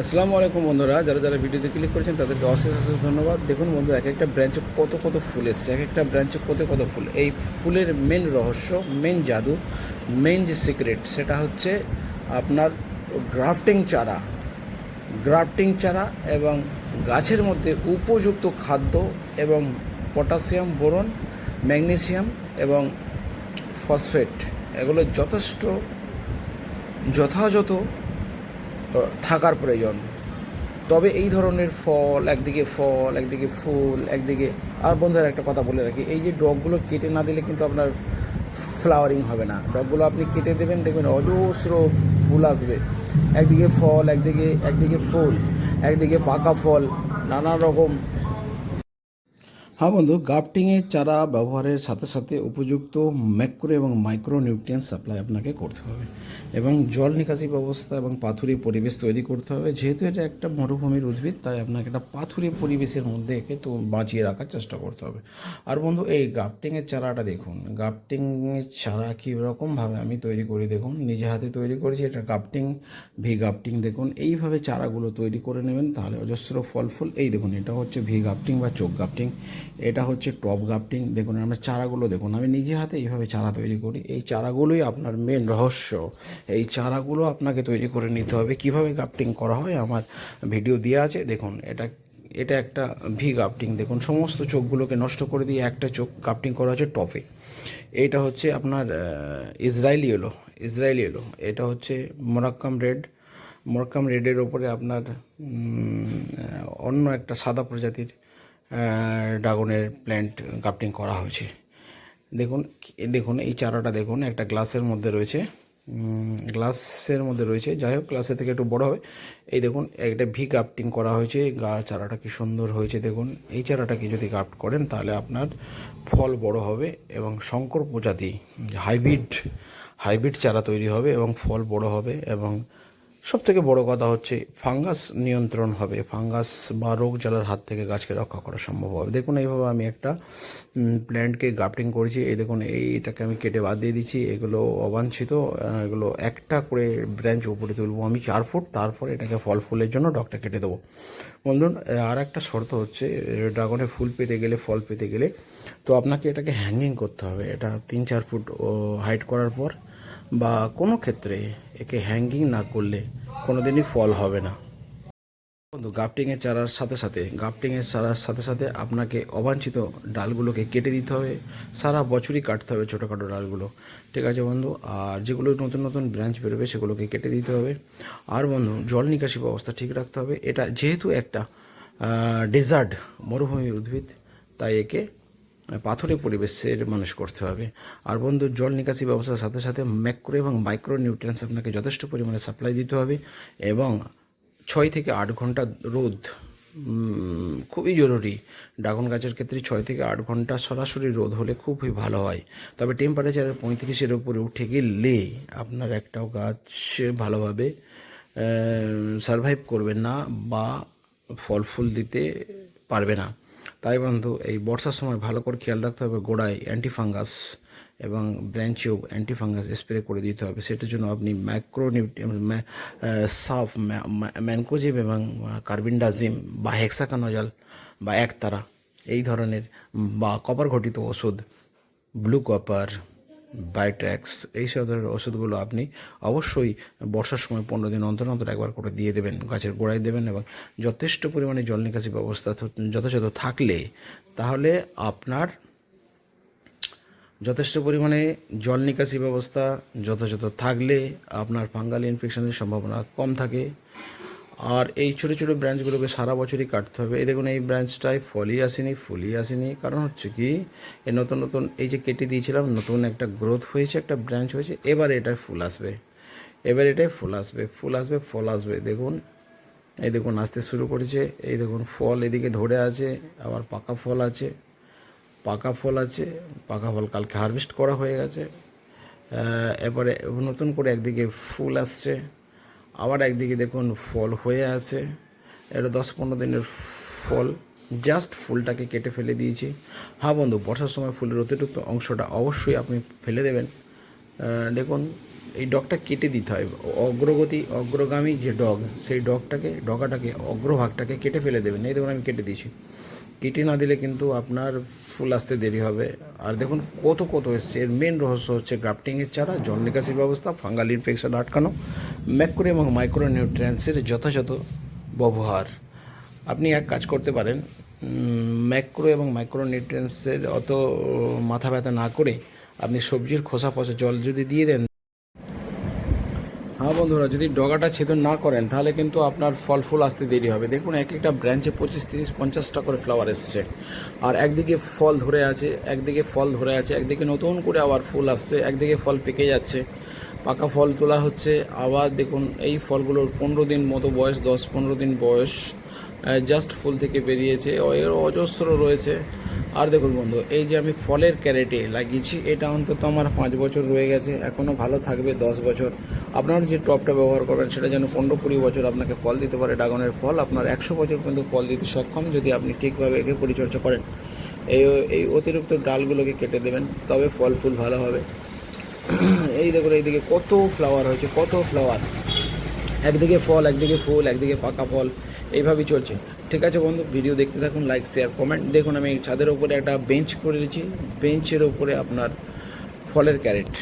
আসসালামু আলাইকুম বন্ধুরা, যারা যারা ভিডিওতে ক্লিক করেছেন তাদেরকে অশেষ অশেষ ধন্যবাদ। দেখুন বন্ধু এক একটা ব্রাঞ্চে কত কত ফুল এসছে, এক একটা ব্রাঞ্চে কত কত ফুল। এই ফুলের মেন রহস্য মেন জাদু মেন যে সিক্রেট সেটা হচ্ছে আপনার গ্রাফটিং চারা। গ্রাফটিং চারা এবং গাছের মধ্যে উপযুক্ত খাদ্য এবং পটাশিয়াম বোরন ম্যাগনেসিয়াম এবং ফসফেট এগুলো যথেষ্ট, যথাযথ থাকার প্রয়োজন। তবে এই ধরনের ফল, একদিকে ফল, একদিকে ফুল, একদিকে আর বন্ধুরা একটা কথা বলে রাখি, এই যে ডগগুলো কেটে না দিলে কিন্তু আপনার ফ্লাওয়ারিং হবে না। ডগগুলো আপনি কেটে দেবেন, দেখবেন অজস্র ফুল আসবে। একদিকে ফল, একদিকে একদিকে ফুল, একদিকে পাকা ফল নানা রকম হ্যাঁ বন্ধু গাফটিংয়ের চারা ব্যবহারের সাথে সাথে উপযুক্ত ম্যাক্রো এবং মাইক্রো নিউট্রিয়েন্ট সাপ্লাই আপনাকে করতে হবে এবং জল নিকাশি ব্যবস্থা এবং পাথুরে পরিবেশ তৈরি করতে হবে। যেহেতু এটা একটা মরুভূমির উদ্ভিদ, তাই আপনাকে একটা পাথুরে পরিবেশের মধ্যে একে তো বাঁচিয়ে রাখার চেষ্টা করতে হবে। আর বন্ধু, এই গাফটিংয়ের চারাটা দেখুন। গাফটিংয়ের চারা কীরকমভাবে আমি তৈরি করি দেখুন। নিজে হাতে তৈরি করেছি, এটা গাফটিং ভি গাফটিং দেখুন। এইভাবে চারাগুলো তৈরি করে নেবেন, তাহলে অজস্র ফল ফুল এই দেখুন, এটা হচ্ছে ভি গাফটিং বা চোখ গাফটিং এটা হচ্ছে টপ গাফটিং দেখুন, আমরা চারাগুলো দেখুন, আমি নিজে হাতে এইভাবে চারা তৈরি করি। এই চারাগুলোই আপনার মেন রহস্য। এই চারাগুলো আপনাকে তৈরি করে নিতে হবে। কীভাবে গাফটিং করা হয় আমার ভিডিও দেওয়া আছে। দেখুন, এটা এটা একটা ভি গাফটিং দেখুন, সমস্ত চোখগুলোকে নষ্ট করে দিয়ে একটা চোখ গাফটিং করা হচ্ছে টপে এইটা হচ্ছে আপনার ইসরায়েলি এলো ইসরায়েলি এলো এটা হচ্ছে মোরাক্কাম রেড মোরাক্কাম রেডের ওপরে আপনার অন্য একটা সাদা প্রজাতির ড্রাগনের প্ল্যান্ট গাফটিং করা হয়েছে। দেখুন দেখুন, এই চারাটা দেখুন, একটা গ্লাসের মধ্যে রয়েছে। গ্লাসের মধ্যে রয়েছে। যাই হোক গ্লাসের থেকে একটু বড় হবে। এই দেখুন, একটা ভি গাফটিং করা হয়েছে। গা, চারাটা কি সুন্দর হয়েছে, দেখুন। এই চারাটাকে যদি গাফট করেন, তাহলে আপনার ফল বড় হবে এবং শঙ্কর প্রজাতি হাইব্রিড হাইব্রিড চারা তৈরি হবে এবং ফল বড় হবে এবং সব থেকে বড় কথা হচ্ছে ফাঙ্গাস নিয়ন্ত্রণ হবে। ফাঙ্গাস বা রোগ জ্বালার হাত থেকে গাছকে রক্ষা করা সম্ভব হবে। দেখুন, এইভাবে আমি একটা প্ল্যান্টকে গাফটিং করেছি। এই দেখুন এইটাকে আমি কেটে বাদ দিয়ে দিচ্ছি। এগুলো অবাঞ্ছিত এগুলো একটা করে ব্রাঞ্চ উপরে তুলবো আমি চার ফুট, তারপর এটাকে ফল ফুলের জন্য ডগটা কেটে দেবো। বন্ধুন আর একটা শর্ত হচ্ছে, ড্রাগনে ফুল পেতে গেলে, ফল পেতে গেলে, তো আপনাকে এটাকে হ্যাঙ্গিং করতে হবে। এটা তিন চার ফুট হাইট করার পর বা কোনো ক্ষেত্রে একে হ্যাঙ্গিং না করলে কোনো দিনই ফল হবে না। বন্ধু গাফটিংয়ের চারার সাথে সাথে গাফটিংয়ের চারার সাথে সাথে আপনাকে অবাঞ্ছিত ডালগুলোকে কেটে দিতে হবে। সারা বছরই কাটতে হবে ছোটোখাটো ডালগুলো। ঠিক আছে বন্ধু? আর যেগুলো নতুন নতুন ব্রাঞ্চ বেরোবে, সেগুলোকে কেটে দিতে হবে। আর বন্ধু, জল নিকাশি ব্যবস্থা ঠিক রাখতে হবে। এটা যেহেতু একটা ডেজার্ট মরুভূমির উদ্ভিদ, তাই একে পাথরে পরিবেশের মানুষ করতে হবে। আর বন্ধু, জল নিকাশি ব্যবস্থার সাথে সাথে ম্যাক্রো এবং মাইক্রো নিউট্রিয়েন্টস আপনাকে যথেষ্ট পরিমাণে সাপ্লাই দিতে হবে এবং ছয় থেকে আট ঘণ্টা রোদ খুবই জরুরি। ড্রাগন গাছের ক্ষেত্রে ছয় থেকে আট ঘণ্টা সরাসরি রোদ হলে খুবই ভালো হয়। তবে টেম্পারেচারের পঁয়ত্রিশের উপরে উঠে গেলে আপনার একটাও গাছ ভালোভাবে সারভাইভ করবে না বা ফল ফুল দিতে পারবে না। তাই বন্ধু, এই বর্ষার সময় ভালো করে খেয়াল রাখতে হবে গোড়ায় অ্যান্টিফাঙ্গাস এবং ব্রাঞ্চেও অ্যান্টিফাঙ্গাস স্প্রে করে দিতে হবে। সেটার জন্য আপনি ম্যাক্রো সাফ ম্যানকোজিম এবং কার্বিনডাজিম বা হেক্সাকানোজাল বা একতারা, এই ধরনের বা কপার ঘটিত ওষুধ, ব্লু কপার বায়োট্যাক্স এই সব ধরনের ওষুধগুলো আপনি অবশ্যই বর্ষার সময় পনেরো দিন অন্তর অন্তর একবার করে দিয়ে দেবেন, গাছের গোড়ায় দেবেন এবং যথেষ্ট পরিমাণে জল নিকাশি ব্যবস্থা যথাযথ থাকলে তাহলে আপনার যথেষ্ট পরিমাণে জল নিকাশি ব্যবস্থা যথাযথ থাকলে আপনার ফাঙ্গাল ইনফেকশনের সম্ভাবনা কম থাকে। আর এই ছোটো ছোটো ব্রাঞ্চগুলোকে সারা বছরই কাটতে হবে। এই দেখুন, এই ব্রাঞ্চটায় ফলই আসেনি, ফুলই আসেনি। কারণ হচ্ছে কি, এই নতুন নতুন এই যে কেটে দিয়েছিলাম, নতুন একটা গ্রোথ হয়েছে, একটা ব্রাঞ্চ হয়েছে, এবার এটায় ফুল আসবে। এবার এটায় ফুল আসবে ফুল আসবে, ফল আসবে। দেখুন, এই দেখুন, আসতে শুরু করেছে। এই দেখুন, ফল এদিকে ধরে আছে, আবার পাকা ফল আছে, পাকা ফল আছে, পাকা ফল কালকে হারভেস্ট করা হয়ে গেছে। এরপরে নতুন করে একদিকে ফুল আসছে। আবার একদিকে দেখুন ফল হয়ে আছে। এটা দশ পনেরো দিনের ফল। জাস্ট ফুলটাকে কেটে ফেলে দিয়েছি। হ্যাঁ বন্ধু, বর্ষার সময় ফুলের অতিরিক্ত অংশটা অবশ্যই আপনি ফেলে দেবেন। দেখুন, এই ডগটা কেটে দিতে হয়। অগ্রগতি, অগ্রগামী যে ডগ, সেই ডগটাকে, ডগাটাকে, অগ্রভাগটাকে কেটে ফেলে দেবেন। এই দেখুন, আমি কেটে দিয়েছি। কেটে না দিলে কিন্তু আপনার ফুল আসতে দেরি হবে। আর দেখুন কত কত এসছে। এর মেন রহস্য হচ্ছে গ্রাফটিংয়ের চারা জল নিকাশি ব্যবস্থা, ফাঙ্গাল ইনফেকশন আটকানো, ম্যাক্রো এবং মাইক্রো নিউট্রিয়েন্টসের যথাযথ ব্যবহার। আপনি এক কাজ করতে পারেন ম্যাক্রো এবং মাইক্রো নিউট্রিয়েন্টসের অত মাথা ব্যথা না করে আপনি সবজির খোসা পচা জল যদি দিয়ে দেন হ্যাঁ বন্ধুরা, যদি ডগাটা ছেদন না করেন, তাহলে কিন্তু আপনার ফল ফুল আসতে দেরি হবে। দেখুন এক একটা ব্রাঞ্চে পঁচিশ, তিরিশ, পঞ্চাশটা করে ফ্লাওয়ার এসছে। আর একদিকে ফল ধরে আছে, একদিকে ফল ধরে আছে, একদিকে নতুন করে আবার ফুল আসছে, একদিকে ফল পেকে যাচ্ছে। পাকা ফল তোলা হচ্ছে, আবার দেখুন, এই ফলগুলোর পনেরো দিন মতো বয়স, দশ, পনেরো দিন বয়স জাস্ট ফুল থেকে বেরিয়েছে এর অজস্র রয়েছে। আর দেখুন বন্ধু, এই যে আমি ফলের ক্যারেটে লাগিয়েছি, এটা অন্তত আমার পাঁচ বছর রয়ে গেছে এখনও ভালো থাকবে দশ বছর। আপনার যে টপটা ব্যবহার করবেন সেটা যেন পনেরো কুড়ি বছর আপনাকে ফল দিতে পারে, ড্রাগনের ফল, আপনার একশো বছর পর্যন্ত ফল দিতে সক্ষম যদি আপনি ঠিকভাবে একে পরিচর্যা করেন। এই এই অতিরিক্ত ডালগুলোকে কেটে দেবেন, তবে ফল ফুল ভালো হবে। এই দেখুন এইদিকে কত ফ্লাওয়ার হয়েছে, কত ফ্লাওয়ার। একদিকে ফল, একদিকে ফুল, একদিকে পাকা ফল, এইভাবেই চলছে। ঠিক আছে বন্ধু, ভিডিও দেখতে থাকুন, লাইক, শেয়ার, কমেন্ট। দেখুন, আমি ছাদের উপরে একটা বেঞ্চ করে দিয়েছি বেঞ্চের উপরে আপনার ফলের ক্যারেট।